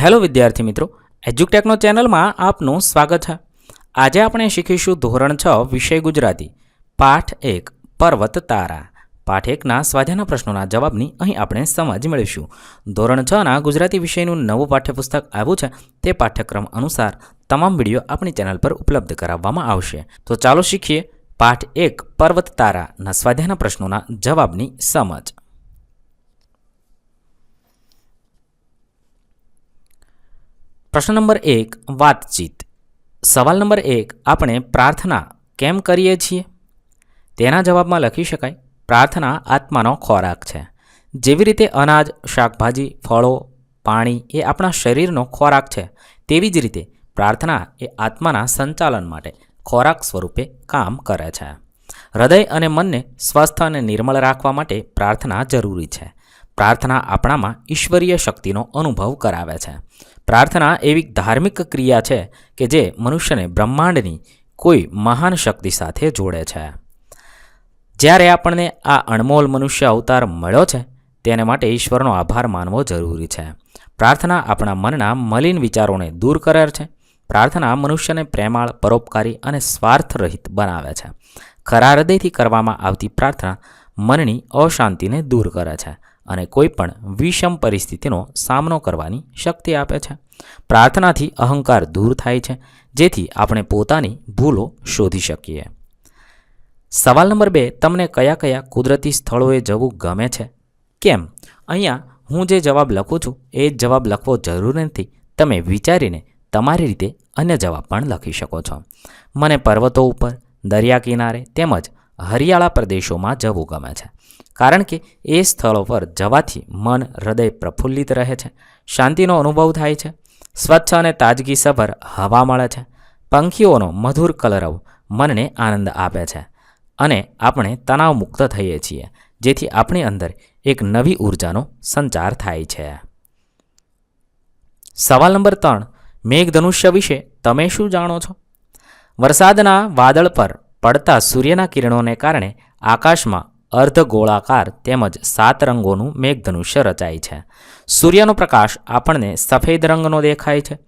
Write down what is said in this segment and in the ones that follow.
Hello વિદ્યાર્થી મિત્રો, એજ્યુકટેકનો ચેનલમાં આપનું સ્વાગત છે. આજે આપણે શીખીશું ધોરણ છ, વિષય ગુજરાતી. પાઠ એક, પર્વત તારા. પાઠ એકના સ્વાધ્યાયના પ્રશ્નોના જવાબની અહીં આપણે સમજ મેળવીશું. ધોરણ છના ગુજરાતી વિષયનું નવું પાઠ્યપુસ્તક આવ્યું છે, તે પાઠ્યક્રમ અનુસાર તમામ વીડિયો આપણી ચેનલ પર ઉપલબ્ધ કરાવવામાં આવશે. તો ચાલો શીખીએ. પાઠ એક, પર્વત તારાના સ્વાધ્યાયના પ્રશ્નોના જવાબની સમજ. પ્રશ્ન નંબર એક, વાતચીત. સવાલ નંબર એક, આપણે પ્રાર્થના કેમ કરીએ છીએ? તેના જવાબમાં લખી શકાય, પ્રાર્થના આત્માનો ખોરાક છે. જેવી રીતે અનાજ, શાકભાજી, ફળો, પાણી એ આપણા શરીરનો ખોરાક છે, તેવી જ રીતે પ્રાર્થના એ આત્માના સંચાલન માટે ખોરાક સ્વરૂપે કામ કરે છે. હૃદય અને મનને સ્વસ્થ અને નિર્મળ રાખવા માટે પ્રાર્થના જરૂરી છે. પ્રાર્થના આપણામાં ઈશ્વરીય શક્તિનો અનુભવ કરાવે છે. પ્રાર્થના એવી ધાર્મિક ક્રિયા છે કે જે મનુષ્યને બ્રહ્માંડની કોઈ મહાન શક્તિ સાથે જોડે છે. જ્યારે આપણને આ અણમોલ મનુષ્ય અવતાર મળ્યો છે, તેને માટે ઈશ્વરનો આભાર માનવો જરૂરી છે. પ્રાર્થના આપણા મનના મલિન વિચારોને દૂર કરે છે. પ્રાર્થના મનુષ્યને પ્રેમાળ, પરોપકારી અને સ્વાર્થરહિત બનાવે છે. ખરા હૃદયથી કરવામાં આવતી પ્રાર્થના મનની અશાંતિને દૂર કરે છે. અને કોઈ પણ વિષમ પરિસ્થિતિનો સામનો કરવાની શક્તિ આપે છે. પ્રાર્થનાથી અહંકાર દૂર થાય છે, જેથી આપણે પોતાની ભૂલો શોધી શકીએ. સવાલ નંબર બે, તમને કયા કયા કુદરતી સ્થળોએ જવું ગમે છે? કેમ? અહીંયા હું જે જવાબ લખું છું, એ જ જવાબ લખવો જરૂરી નથી. તમે વિચારીને તમારી રીતે અન્ય જવાબ પણ લખી શકો છો. મને પર્વતો ઉપર, દરિયા કિનારે તેમજ હરિયાળા પ્રદેશોમાં જવું ગમે છે. કારણ કે એ સ્થળો પર જવાથી મન હૃદય પ્રફુલ્લિત રહે છે, શાંતિનો અનુભવ થાય છે, સ્વચ્છ અને તાજગીસભર હવા મળે છે, પંખીઓનો મધુર કલરવ મનને આનંદ આપે છે અને આપણે તણાવ મુક્ત થઈએ છીએ, જેથી આપણી અંદર એક નવી ઉર્જાનો સંચાર થાય છે. સવાલ નંબર ત્રણ, મેઘધનુષ્ય વિશે તમે શું જાણો છો? વરસાદના વાદળ પર પડતા સૂર્યના કિરણોને કારણે આકાશમાં અર્ધગોળાકાર તેમજ સાત રંગોનું મેઘધનુષ્ય રચાય છે. સૂર્યનો પ્રકાશ આપણને સફેદ રંગનો દેખાય છે,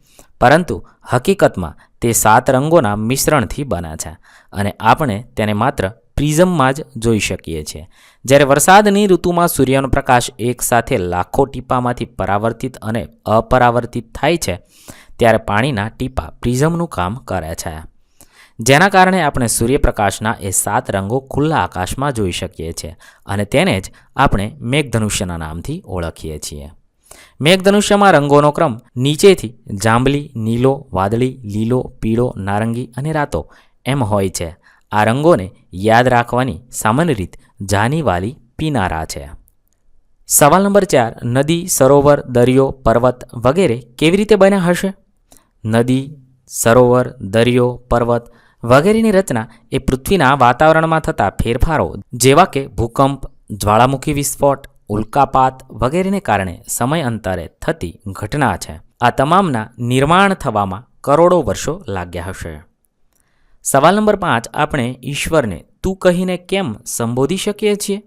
પરંતુ હકીકતમાં તે સાત રંગોના મિશ્રણથી બને છે અને આપણે તેને માત્ર પ્રિઝમમાં જ જોઈ શકીએ છીએ. જ્યારે વરસાદની ઋતુમાં સૂર્યનો પ્રકાશ એકસાથે લાખો ટીપામાંથી પરાવર્તિત અને અપરાવર્તિત થાય છે, ત્યારે પાણીના ટીપા પ્રિઝમનું કામ કરે છે. જેના કારણે આપણે સૂર્યપ્રકાશના એ સાત રંગો ખુલ્લા આકાશમાં જોઈ શકીએ છીએ અને તેને જ આપણે મેઘધનુષ્યના નામથી ઓળખીએ છીએ. મેઘધનુષ્યમાં રંગોનો ક્રમ નીચેથી જાંબલી, નીલો, વાદળી, લીલો, પીળો, નારંગી અને રાતો એમ હોય છે. આ રંગોને યાદ રાખવાની સામાન્ય રીત જાનીવાલી પીનારા છે. સવાલ નંબર ચાર, નદી, સરોવર, દરિયો, પર્વત વગેરે કેવી રીતે બન્યા હશે? નદી, સરોવર, દરિયો, પર્વત વગેરેની રચના એ પૃથ્વીના વાતાવરણમાં થતા ફેરફારો, જેવા કે ભૂકંપ, જ્વાળામુખી વિસ્ફોટ, ઉલ્કાપાત વગેરેને કારણે સમય અંતરે થતી ઘટના છે. આ તમામના નિર્માણ થવામાં કરોડો વર્ષો લાગ્યા હશે. સવાલ નંબર પાંચ, આપણે ઈશ્વરને તું કહીને કેમ સંબોધી શકીએ છીએ?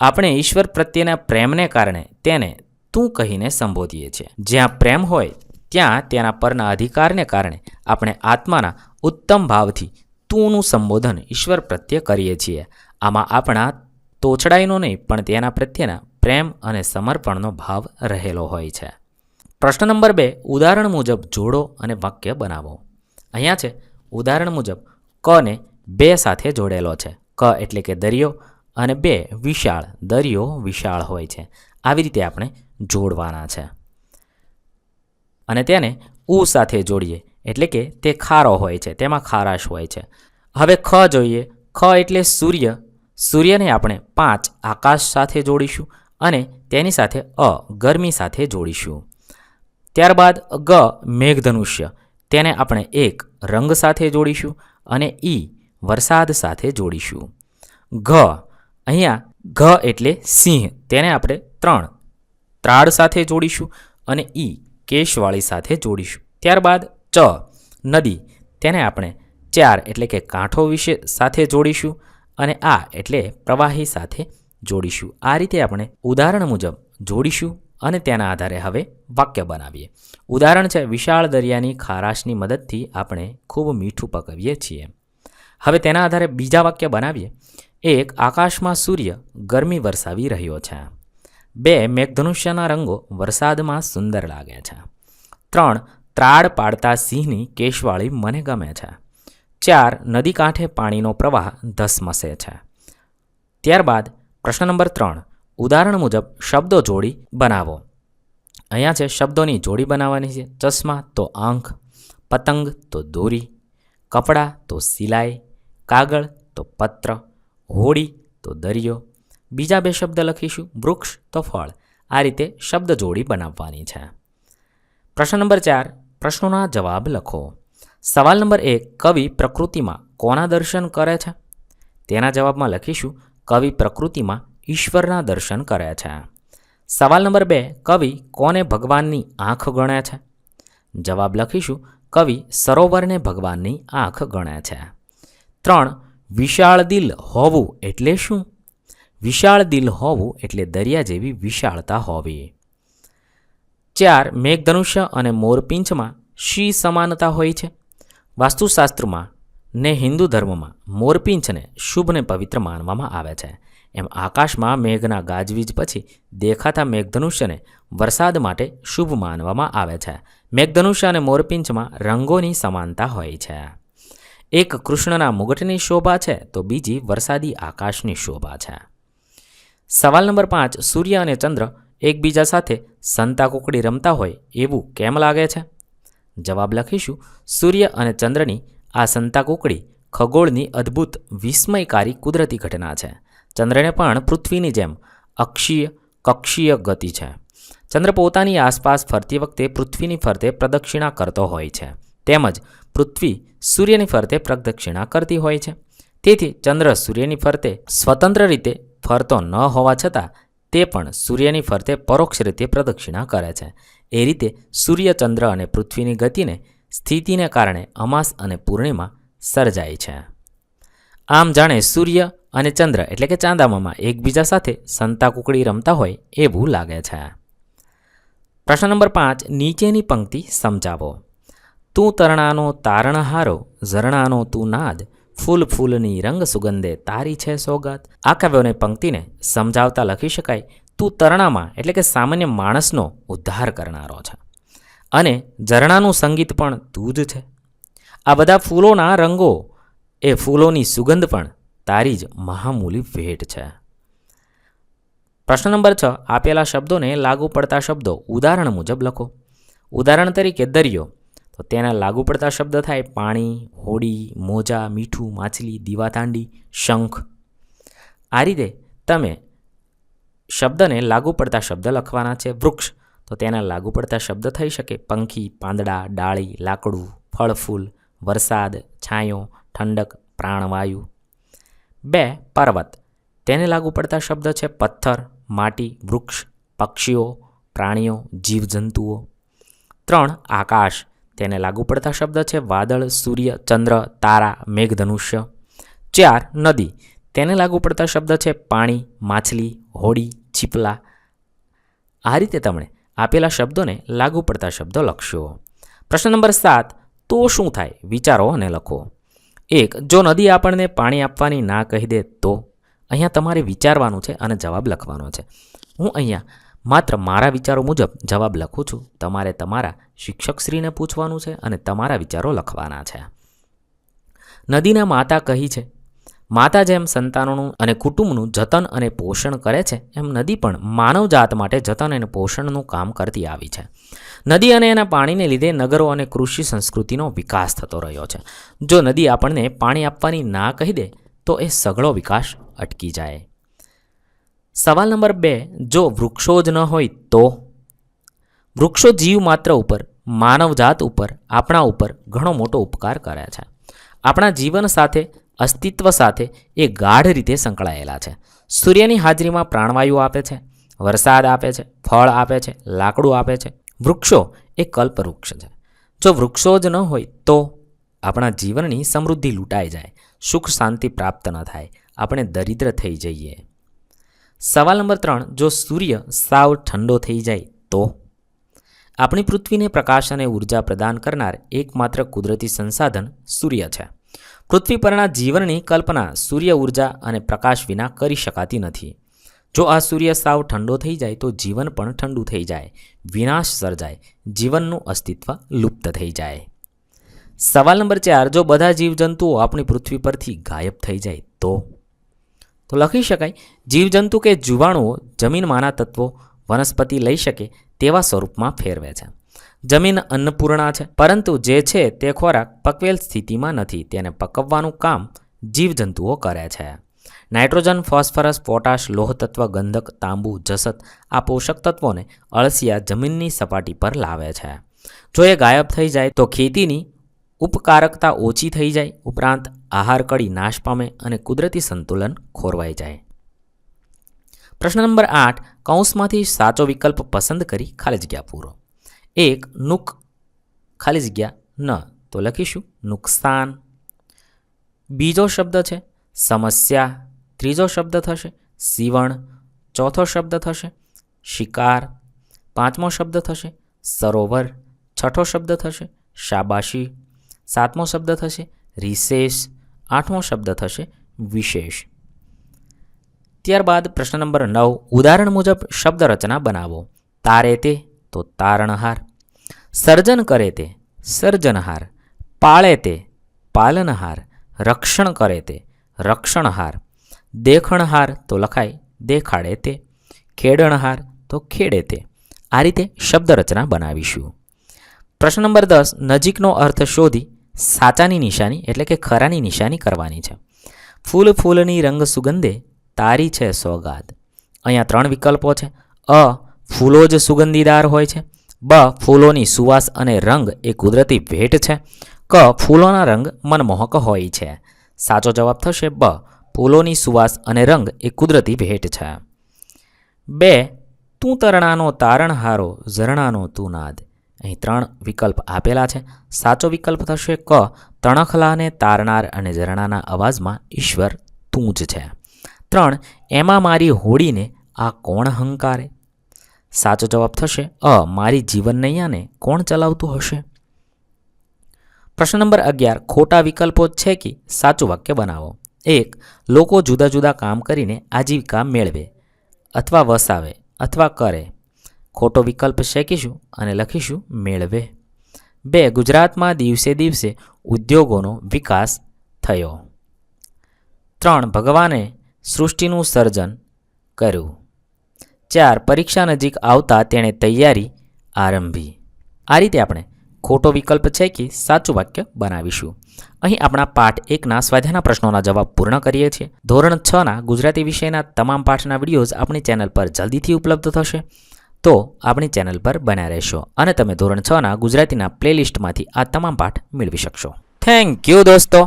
આપણે ઈશ્વર પ્રત્યેના પ્રેમને કારણે તેને તું કહીને સંબોધીએ છીએ. જ્યાં પ્રેમ હોય, ત્યાં તેના પરના અધિકારને કારણે આપણે આત્માના ઉત્તમ ભાવથી તુંનું સંબોધન ઈશ્વર પ્રત્યે કરીએ છીએ. આમાં આપણા તોછડાઈનો નહીં, પણ તેના પ્રત્યેના પ્રેમ અને સમર્પણનો ભાવ રહેલો હોય છે. પ્રશ્ન નંબર બે, ઉદાહરણ મુજબ જોડો અને વાક્ય બનાવો. અહીંયા છે, ઉદાહરણ મુજબ કને બે સાથે જોડેલો છે. ક એટલે કે દરિયો અને બે વિશાળ, દરિયો વિશાળ હોય છે. આવી રીતે આપણે જોડવાના છે. અને તેને ઉ સાથે જોડીએ. એટલે કે તે ખારો હોય છે, તેમાં ખારાશ હોય છે. હવે ખ જોઈએ. ખ એટલે સૂર્ય. સૂર્યને આપણે પાંચ આકાશ સાથે જોડીશું અને તેની સાથે અ ગરમી સાથે જોડીશું. ત્યારબાદ ગ મેઘધનુષ્ય. તેને આપણે એક રંગ સાથે જોડીશું અને ઈ વરસાદ સાથે જોડીશું. ઘ. અહીંયા ઘ એટલે સિંહ. તેને આપણે ત્રણ ત્રાળ સાથે જોડીશું અને ઈ કેશવાળી સાથે જોડીશું. ત્યારબાદ ચ, નદી. તેને આપણે ચાર એટલે કે કાંઠો વિશે સાથે જોડીશું અને આ એટલે પ્રવાહી સાથે જોડીશું. આ રીતે આપણે ઉદાહરણ મુજબ જોડીશું અને તેના આધારે હવે વાક્ય બનાવીએ. ઉદાહરણ છે, વિશાળ દરિયાની ખારાશની મદદથી આપણે ખૂબ મીઠું પકવીએ છીએ. હવે તેના આધારે બીજા વાક્ય બનાવીએ. એક, આકાશમાં સૂર્ય ગરમી વરસાવી રહ્યો છે. બે, મેઘધનુષ્યના રંગો વરસાદમાં સુંદર લાગે છે. ત્રણ ત્રાડ પાડતા સિંહની કેશવાળી મને ગમે છે. ચાર, નદી કાંઠે પાણીનો પ્રવાહ ધસમસે છે. ત્યારબાદ પ્રશ્ન નંબર ત્રણ, ઉદાહરણ મુજબ શબ્દો જોડી બનાવો. અહીંયા છે શબ્દોની જોડી બનાવવાની છે. ચશ્મા તો આંખ, પતંગ તો દોરી, કપડાં તો સિલાઈ, કાગળ તો પત્ર, હોડી તો દરિયો. બીજા બે શબ્દ લખીશું. વૃક્ષ તો ફળ. આ રીતે શબ્દ જોડી બનાવવાની છે. પ્રશ્ન નંબર ચાર પ્રશ્નોના જવાબ લખો. સવાલ નંબર એક, કવિ પ્રકૃતિમાં કોના દર્શન કરે છે? તેના જવાબમાં લખીશું, કવિ પ્રકૃતિમાં ઈશ્વરના દર્શન કરે છે. સવાલ નંબર બે, કવિ કોને ભગવાનની આંખ ગણે છે? જવાબ લખીશું, કવિ સરોવરને ભગવાનની આંખ ગણે છે. ત્રણ, વિશાળ દિલ હોવું એટલે શું? વિશાળ દિલ હોવું એટલે દરિયા જેવી વિશાળતા હોવી. ચાર મેઘધનુષ્ય અને મોરપીંછમાં શી સમાનતા હોય છે? વાસ્તુશાસ્ત્રમાં ને હિન્દુ ધર્મમાં મોરપીંછને શુભને પવિત્ર માનવામાં આવે છે. એમ આકાશમાં મેઘના ગાજવીજ પછી દેખાતા મેઘધનુષ્યને વરસાદ માટે શુભ માનવામાં આવે છે. મેઘધનુષ્ય અને મોરપીંછમાં રંગોની સમાનતા હોય છે. એક કૃષ્ણના મુગટની શોભા છે તો બીજી વરસાદી આકાશની શોભા છે. સવાલ નંબર પાંચ, સૂર્ય અને ચંદ્ર એકબીજા સાથે સંતા કુકડી રમતા હોય એવું કેમ લાગે છે? જવાબ લખીશું. સૂર્ય અને ચંદ્રની આ સંતા કુકડી ખગોળની અદ્ભુત વિસ્મયકારી કુદરતી ઘટના છે. ચંદ્રને પણ પૃથ્વીની જેમ અક્ષીય, કક્ષીય ગતિ છે. ચંદ્ર પોતાની આસપાસ ફરતી વખતે પૃથ્વીની ફરતે પ્રદક્ષિણા કરતો હોય છે. તેમજ પૃથ્વી સૂર્યની ફરતે પ્રદક્ષિણા કરતી હોય છે. તેથી ચંદ્ર સૂર્યની ફરતે સ્વતંત્ર રીતે ફરતો ન હોવા છતાં તે પણ સૂર્યની ફરતે પરોક્ષ રીતે પ્રદક્ષિણા કરે છે. એ રીતે સૂર્ય ચંદ્ર અને પૃથ્વીની ગતિને, સ્થિતિને કારણે અમાસ અને પૂર્ણિમા સર્જાય છે. આમ જાણે સૂર્ય અને ચંદ્ર એટલે કે ચાંદામામાં એકબીજા સાથે સંતા કુકડી રમતા હોય એવું લાગે છે. પ્રશ્ન નંબર પાંચ, નીચેની પંક્તિ સમજાવો. તું તરણાનો તારણહારો, ઝરણાનો તું નાદ ફૂલ ફૂલની રંગ સુગંધે તારી છે સોગાત. આ કાવ્યોને પંક્તિને સમજાવતા લખી શકાય, તું તરણામાં, એટલે કે સામાન્ય માણસનો ઉદ્ધાર કરનારો છે. અને ઝરણાનું સંગીત પણ તું જ છે. આ બધા ફૂલોના રંગો, એ ફૂલોની સુગંધ પણ તારી જ મહામૂલી ભેટ છે. પ્રશ્ન નંબર છ. આપેલા શબ્દોને લાગુ પડતા શબ્દો ઉદાહરણ મુજબ લખો. ઉદાહરણ તરીકે દરિયો. તો તેના લાગુ પડતા શબ્દ થાય પાણી, હોડી, મોજા, મીઠું, માછલી, દીવાદાંડી, શંખ. આ રીતે તમે શબ્દને લાગુ પડતા શબ્દ લખવાના છે વૃક્ષ. તો તેના લાગુ પડતા શબ્દ થઈ શકે પંખી, પાંદડા, ડાળી, લાકડું ફળ ફૂલ વરસાદ, છાંયો, ઠંડક, પ્રાણવાયુ. બે પર્વત. તેને લાગુ પડતા શબ્દ છે પથ્થર, માટી, વૃક્ષ, પક્ષીઓ, પ્રાણીઓ, જીવજંતુઓ. ત્રણ આકાશ. તેને લાગુ પડતા શબ્દ છે વાદળ, સૂર્ય, ચંદ્ર, તારા, મેઘધનુષ્ય. ચાર, નદી. તેને લાગુ પડતા શબ્દ છે પાણી, માછલી, હોડી છીપલા આ રીતે તમે આપેલા શબ્દોને લાગુ પડતા શબ્દો લખશો. પ્રશ્ન નંબર સાત, તો શું થાય? વિચારો અને લખો. એક, જો નદી આપણને પાણી આપવાની ના કહી દે તો? અહીંયા તમારે વિચારવાનું છે અને જવાબ લખવાનો છે. હું અહીંયા માત્ર મારા વિચારો મુજબ જવાબ લખું છું. તમારે તમારા શિક્ષકશ્રીને પૂછવાનું છે અને તમારા વિચારો લખવાના છે. નદીના માતા કહી છે, માતા જેમ સંતાનોનું અને કુટુંબનું જતન અને પોષણ કરે છે, એમ નદી પણ માનવજાત માટે જતન અને પોષણનું કામ કરતી આવી છે. નદી અને એના પાણીને લીધે નગરો અને કૃષિ સંસ્કૃતિનો વિકાસ થતો રહ્યો છે. જો નદી આપણને પાણી આપવાની ના કહી દે, તો એ સઘળો વિકાસ અટકી જાય. સવાલ નંબર બે, જો વૃક્ષો જ ન હોય તો? વૃક્ષો જીવ માત્ર ઉપર, માનવજાત ઉપર, આપણા ઉપર ઘણો મોટો ઉપકાર કરે છે. આપણા જીવન સાથે, અસ્તિત્વ સાથે એ ગાઢ રીતે સંકળાયેલા છે. સૂર્યની હાજરીમાં પ્રાણવાયુ આપે છે, વરસાદ આપે છે, ફળ આપે છે, લાકડું આપે છે. વૃક્ષો એ કલ્પવૃક્ષ છે. જો વૃક્ષો જ ન હોય તો? આપણા જીવનની સમૃદ્ધિ લૂંટાઈ જાય, સુખ શાંતિ પ્રાપ્ત ન થાય, આપણે દરિદ્ર થઈ જઈએ. સવાલ નંબર ત્રણ, જો સૂર્ય સાવ ઠંડો થઈ જાય તો? આપણી પૃથ્વીને પ્રકાશ અને ઊર્જા પ્રદાન કરનાર એકમાત્ર કુદરતી સંસાધન સૂર્ય છે. પૃથ્વી પરના જીવનની કલ્પના સૂર્ય ઊર્જા અને પ્રકાશ વિના કરી શકાતી નથી. જો આ સૂર્ય સાવ ઠંડો થઈ જાય તો જીવન પણ ઠંડુ થઈ જાય, વિનાશ સર્જાય, જીવનનું અસ્તિત્વ લુપ્ત થઈ જાય. સવાલ નંબર ચાર, જો બધા જીવજંતુઓ આપણી પૃથ્વી પરથી ગાયબ થઈ જાય તો? તો લખી શકાય, જીવજંતુ કે જીવાણુઓ જમીનમાંના તત્વો વનસ્પતિ લઈ શકે તેવા સ્વરૂપમાં ફેરવે છે. જમીન અન્નપૂર્ણા છે, પરંતુ જે છે તે ખોરાક પકવેલ સ્થિતિમાં નથી, તેને પકવવાનું કામ જીવજંતુઓ કરે છે. નાઇટ્રોજન, ફોસ્ફરસ, પોટાશ, લોહતત્વ, ગંધક, તાંબુ, જસત આ પોષક તત્વોને અળસિયા જમીનની સપાટી પર લાવે છે. જો એ ગાયબ થઈ જાય તો ખેતીની ઉપકારકતા ઓછી થઈ જાય. ઉપરાંત આહાર કડી નાશ પામે અને કુદરતી સંતુલન ખોરવાઈ જાય. પ્રશ્ન નંબર આઠ, કૌંસમાંથી સાચો વિકલ્પ પસંદ કરી ખાલી જગ્યા પૂરો. એક, નુક, ખાલી જગ્યા ન, તો લખીશું નુકસાન. બીજો શબ્દ છે સમસ્યા. ત્રીજો શબ્દ થશે સીવણ. ચોથો શબ્દ થશે શિકાર. પાંચમો શબ્દ થશે સરોવર. છઠ્ઠો શબ્દ થશે શાબાશી. સાતમો શબ્દ થશે રિસેસ. આઠમો શબ્દ થશે વિશેષ. ત્યારબાદ પ્રશ્ન નંબર નવ, ઉદાહરણ મુજબ શબ્દ રચના બનાવો. તારે તે તો તારણહાર. સર્જન કરે તે સર્જનહાર. પાળે તે પાલનહાર. રક્ષણ કરે તે રક્ષણહાર. દેખણહાર તો લખાય દેખાડે તે. ખેડણહાર તો ખેડે તે. આ રીતે શબ્દ રચના બનાવીશું. પ્રશ્ન નંબર દસ, નજીકનો અર્થ શોધી સાચાની નિશાની એટલે કે ખરાની નિશાની કરવાની છે. ફૂલ ફૂલની રંગ સુગંધે તારી છે સોગાદ. અહીંયા ત્રણ વિકલ્પો છે. અ, ફૂલો જ સુગંધીદાર હોય છે. બ, ફૂલોની સુવાસ અને રંગ એ કુદરતી ભેટ છે. ક, ફૂલોના રંગ મનમોહક હોય છે. સાચો જવાબ થશે બ, ફૂલોની સુવાસ અને રંગ એ કુદરતી ભેટ છે. બે, તું તરણાનો તારણહારો, ઝરણાનો તું નાદ અહીં ત્રણ વિકલ્પ આપેલા છે. સાચો વિકલ્પ થશે ક, તણખલાને તારનાર અને ઝરણાના અવાજમાં ઈશ્વર તું જ છે. ત્રણ, એમાં મારી હોડીને આ કોણ હંકારે? સાચો જવાબ થશે, અ, મારી જીવન નૈયાને કોણ ચલાવતું હશે? પ્રશ્ન નંબર અગિયાર, ખોટા વિકલ્પો છે કે સાચું વાક્ય બનાવો? એક, લોકો જુદા જુદા કામ કરીને આજીવિકા મેળવે, અથવા વસાવે, અથવા કરે. ખોટો વિકલ્પ શેકીશું અને લખીશું મેળવે. બે, ગુજરાતમાં દિવસે દિવસે ઉદ્યોગોનો વિકાસ થયો. ત્રણ, ભગવાને સૃષ્ટિનું સર્જન કર્યું. ચાર, પરીક્ષા નજીક આવતા તેણે તૈયારી આરંભી. આ રીતે આપણે ખોટો વિકલ્પ છે કે સાચું વાક્ય બનાવીશું. અહીં આપણા પાઠ એકના સ્વાધ્યાયના પ્રશ્નોના જવાબ પૂર્ણ કરીએ છીએ. ધોરણ છના ગુજરાતી વિષયના તમામ પાઠના વિડીયોઝ આપણી ચેનલ પર જલ્દીથી ઉપલબ્ધ થશે. તો આપણી ચેનલ પર બન્યા રહેશો અને તમે ધોરણ છના ગુજરાતીના પ્લેલિસ્ટમાંથી આ તમામ પાઠ મેળવી શકશો. થેન્ક યુ દોસ્તો.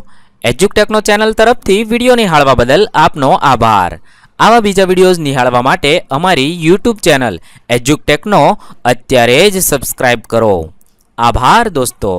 એજ્યુકટેકનો ચેનલ તરફથી વીડિયો નિહાળવા બદલ આપનો આભાર. આવા બીજા વિડીયોઝ નિહાળવા માટે અમારી યુટ્યુબ ચેનલ એજ્યુકટેકનો અત્યારે જ સબસ્ક્રાઇબ કરો. આભાર દોસ્તો.